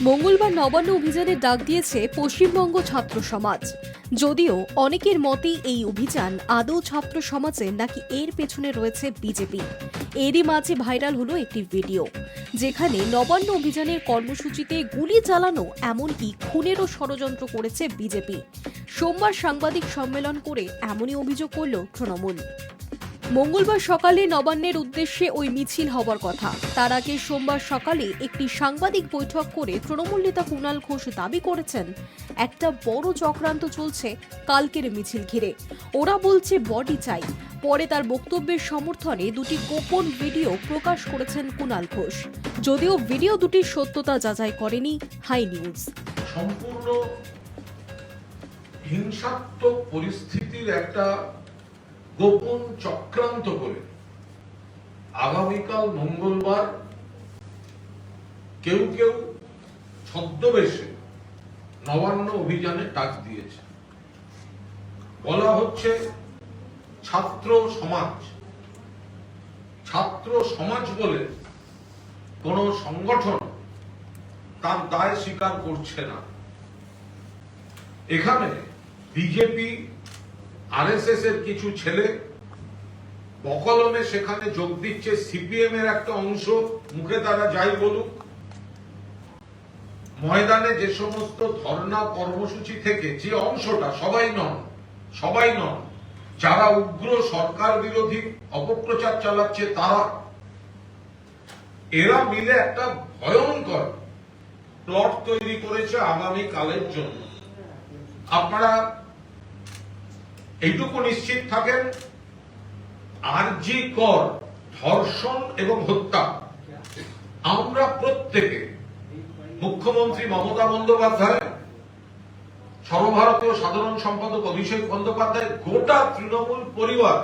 মঙ্গলবার নবান্ন অভিযানের ডাক দিয়েছে পশ্চিমবঙ্গ ছাত্র সমাজ। যদিও অনেকের মতে এই অভিযান আদৌ ছাত্র সমাজের নাকি এর পেছনে রয়েছে বিজেপি। এরই মাঝে ভাইরাল হলো একটি ভিডিও, যেখানে নবান্ন অভিযানের কর্মসূচিতে গুলি চালানো এমনকি খুনেরও ষড়যন্ত্র করেছে বিজেপি। সোমবার সাংবাদিক সম্মেলন করে এমনই অভিযোগ করল তৃণমূল। মঙ্গলবার সকালে নবান্নের উদ্দেশ্যে ওই মিছিল হবার কথা। তার আগে সোমবার সকালে একটি সাংবাদিক বৈঠক করে তৃণমূল নেতা কুণাল ঘোষ দাবি করেছেন, একটা বড় চক্রান্ত চলছে কালকের মিছিল ঘিরে। ওরা বলছে বডি চাই। পরে তার বক্তব্যের সমর্থনে দুটি গোপন ভিডিও প্রকাশ করেছেন কুণাল ঘোষ। যদিও ভিডিও দুটির সত্যতা যাচাই করেনি হাই নিউজ। সম্পূর্ণ হিংসাত্মক পরিস্থিতির একটা গোপন চক্রান্ত করে আগামীকাল মঙ্গলবার কেউ কেউ ছদ্মবেশে নবান্ন অভিযানে ডাক দিয়েছে। বলা হচ্ছে ছাত্র সমাজ ছাত্র সমাজ বলে কোন সংগঠন তার দায় স্বীকার করছে না। এখানে বিজেপি আরএসএস এর কিছু ছেলে বকলমে সেখানে যোগ দিচ্ছে। সিপিএম এর একটা অংশ, মুখে তারা যাই বলুক। ময়দানে যে সমস্ত ধর্ণা কর্মসূচি থেকে যে অংশটা, সবাই নন সবাই নন, যারা উগ্র সরকার বিরোধী অপপ্রচার চালাচ্ছে তারা, এরা মিলে একটা ভয়ঙ্কর প্লট তৈরি করেছে আগামী কালের জন্য। আপনারা এইটুকু নিশ্চিত থাকেন আর জি কর, ধর্ষণ এবং হত্যা। আমরা প্রত্যেকে মুখ্যমন্ত্রী মমতা বন্দ্যোপাধ্যায়, সর্বভারতীয় সাধারণ সম্পাদক অভিষেক বন্দ্যোপাধ্যায়, গোটা তৃণমূল পরিবার,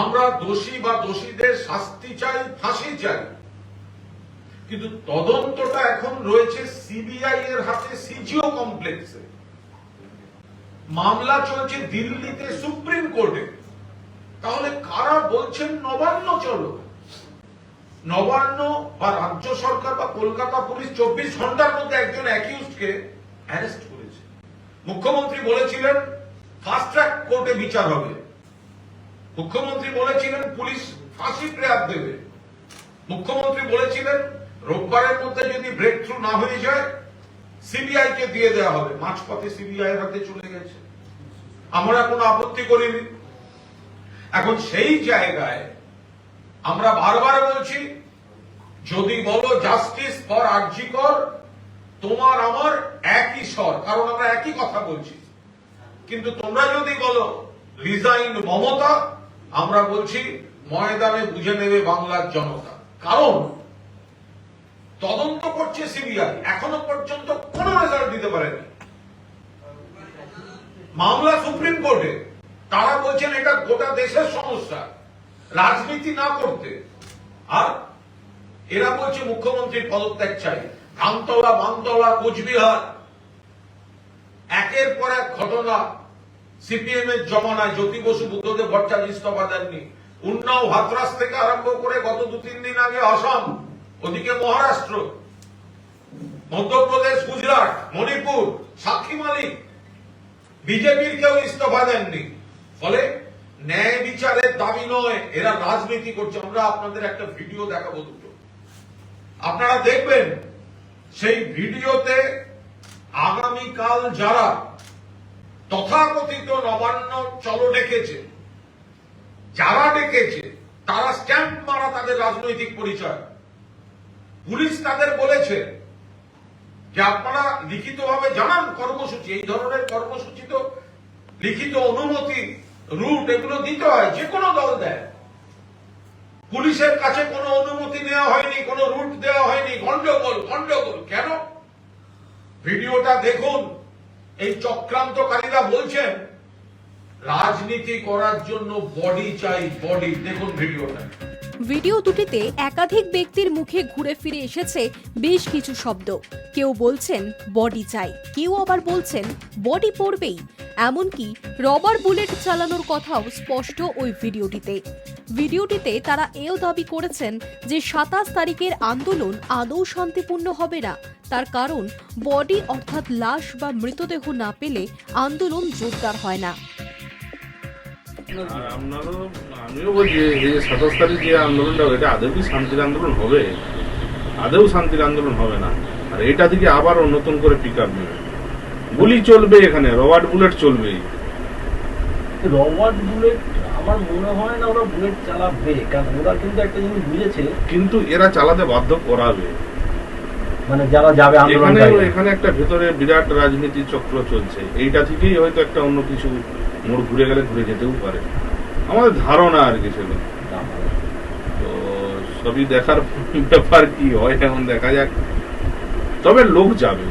আমরা দোষী বা দোষীদের শাস্তি চাই, ফাঁসি চাই। কিন্তু তদন্তটা এখন রয়েছে সিবিআই এর হাতে, সিজিও কমপ্লেক্সে। মামলা চলছে দিল্লিতে সুপ্রিম কোর্টে। তাহলে কারা বলছেন নবান্ন চলো? নবান্ন বা রাজ্য সরকার বা কলকাতা পুলিশ চব্বিশ ঘণ্টার মধ্যে একজন করেছে। মুখ্যমন্ত্রী বলেছিলেন ফাস্ট ট্র্যাক কোর্টে বিচার হবে। মুখ্যমন্ত্রী বলেছিলেন, পুলিশ ফাঁসি প্রেয়ার দেবে। মুখ্যমন্ত্রী বলেছিলেন, রোববারের মধ্যে যদি ব্রেক থ্রু না হয়ে যায় সিবিআই কে দিয়ে দেওয়া হবে। মাঝপথে সিবিআই এর হাতে চলে গেছে। আমরা কোনো আপত্তি করিনি। এখন সেই জায়গায় আমরা বারবার বলছি, যদি বলো জাস্টিস ফর আরজিকর তোমার আমার একই স্বর, কারণ আমরা একই কথা বলছি। কিন্তু তোমরা যদি বলো রিজাইন মমতা, আমরা বলছি, ময়দানে বুঝে নেবে বাংলার জনতা। কারণ তদন্ত করছে সিবিআই। এখনও পর্যন্ত কোন রেজাল্ট দিতে পারেনি। মামলা সুপ্রিম কোর্টে। তারা বলছেন এটা গোটা দেশের সমস্যা। রাজনীতি না করতে। আর এরা বলছে মুখ্যমন্ত্রীর পদত্যাগ চাই। ধানতলা বানতলা কোচবিহার। একের পর এক ঘটনা সিপিএম এর জমানায়। জ্যোতি বসু বুদ্ধদেব ভট্টাচার্য ইস্তফা দেননি। উন্নাও হাতরাস থেকে আরম্ভ করে গত দু তিন দিন আগে আসাম। ওদিকে মহারাষ্ট্র, মধ্যপ্রদেশ, গুজরাট, মণিপুর, সাক্ষী মালিক। বিজেপির কেউ ইস্তফা দেননি। ফলে ন্যায় বিচারের দাবি নয়, এরা রাজনীতি করছে। আমরা আপনাদের একটা ভিডিও দেখাবো দুটো। আপনারা দেখবেন, সেই ভিডিওতে আগামীকাল যারা তথাকথিত নবান্ন চলো ডেকেছে, যারা ডেকেছে, তারা স্ট্যাম্প মারা তাদের রাজনৈতিক পরিচয়। পুলিশ তাদের বলেছে যে আপনারা লিখিতভাবে জানান কর্মসূচি, এই ধরনের কর্মসূচি তো লিখিত অনুমতি, রুট এগুলো দিতে হয়, যে কোনো দল দেয়। পুলিশের কাছে কোনো অনুমতি নেওয়া হয়নি, কোনো রুট দেওয়া হয়নি, গন্ডগোল গন্ডগোল। কেন? ভিডিওটা দেখুন। এই চক্রান্তকারীরা বলছেন, রাজনীতি করার জন্য বডি চাই বডি দেখুন ভিডিওটা। ভিডিও দুটিতে একাধিক ব্যক্তির মুখে ঘুরে ফিরে এসেছে বেশ কিছু শব্দ। কেউ বলছেন, বডি চাই। কেউ আবার বলছেন, বডি পড়বেই এমনকি রবার বুলেট চালানোর কথাও স্পষ্ট ওই ভিডিওটিতে। ভিডিওটিতে তারা এও দাবি করেছেন যে সাতাশ তারিখের আন্দোলন আদৌ শান্তিপূর্ণ হবে না। তার কারণ, বডি অর্থাৎ লাশ বা মৃতদেহ না পেলে আন্দোলন জোরদার হয় না। আমিও বলছি এই যে সাতাশ তারিখ যে আন্দোলনটা এটা আদৌ কি শান্তির আন্দোলন হবে? আদৌ শান্তির আন্দোলন হবে না। আর এটা থেকে আবার নতুন করে পিক আপ নেবে। গুলি চলবে এখানে রবার্ট বুলেট চলবেই রবার্ট বুলেট আমার মনে হয় না ওরা বুলেট চালাবে কারণ ওরা কিন্তু একটা জিনিস বুঝেছে। কিন্তু এরা চালাতে বাধ্য করাবে। মানে যারা যাবে আন্দোলন এখানে একটা ভেতরে বিরাট রাজনীতি চক্র চলছে। এইটা থেকেই হয়তো একটা অন্য কিছু মোড় ঘুরে গেলে ঘুরে যেতেও পারে। আমাদের ধারণা আর কি সেগুলো। তো সবই দেখার ব্যাপার কি হয় এখন দেখা যাক। তবে লোক যাবে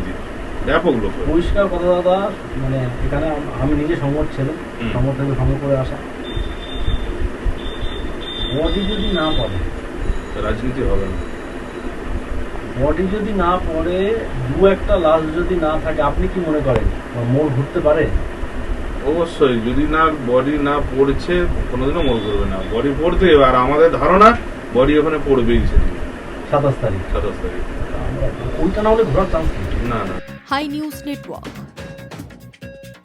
ব্যাপক লোক পরিষ্কার কথা দাদা মানে এখানে আমি নিজে সমর ছেলে হুম। সমর থেকে সমর করে আসা। বডি যদি না পড়ে রাজনীতি হবে না। বডি যদি না পড়ে দু একটা লাশ যদি না থাকে আপনি কি মনে করেন? মোড় ঘুরতে পারে? অবশ্যই যদি না বডি না পড়ছে কোনোদিনও মোর করবে না। বডি পড়তে। আর আমাদের ধারণা বডি ওখানে পড়বেই সেদিন। সাতাশ তারিখ। সাতাশ তারিখ। ওইটা না হলে ঘোরার চান্স না না। High news network